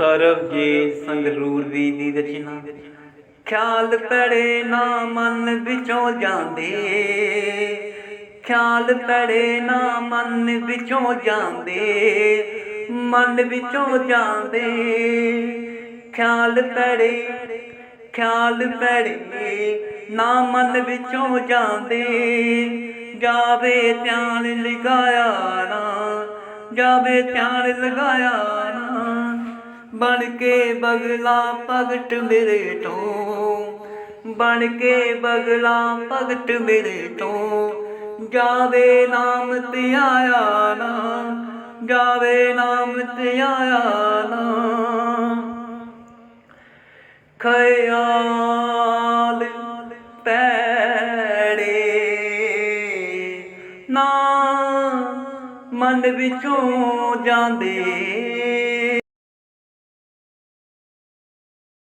ਸਰਬਜੀਤ ਸੰਗਰੂਰ ਵੀ ਦੀ ਰਚਨਾ। ਖਿਆਲ ਪੜੇ ਨਾ ਮਨ ਵਿੱਚੋਂ ਜਾਂਦੇ। ਖਿਆਲ ਪੜੇ ਨਾ ਮਨ ਵਿੱਚੋਂ ਜਾਂਦੇ। ਮਨ ਵਿੱਚੋਂ ਜਾਂਦੇ। ਖਿਆਲ ਪੜੇ ਖਿਆਲ ਪੜੇ ਨਾ ਮਨ ਵਿੱਚੋਂ ਜਾਂਦੇ। ਜਾਵੇ ਧਿਆਨ ਲਗਾਇਆ ਨਾ, ਜਾਵੇ ਧਿਆਨ ਲਗਾਇਆ ਨਾ। ਬਣ ਕੇ ਬਗਲਾ ਭਗਤ ਮੇਰੇ ਤੋਂ। ਬਣ ਕੇ ਬਗਲਾ ਭਗਤ ਮੇਰੇ ਤੋਂ। ਜਾਵੇ ਨਾਮ ਤੇ ਆਇਆ ਨਾ, ਜਾਵੇ ਨਾਮ ਤੇ ਆਇਆ ਨਾ। ਖਿਆਲ ਪੈੜੇ ਨਾ, ਮਨ ਵਿੱਚੋਂ ਜਾਂਦੇ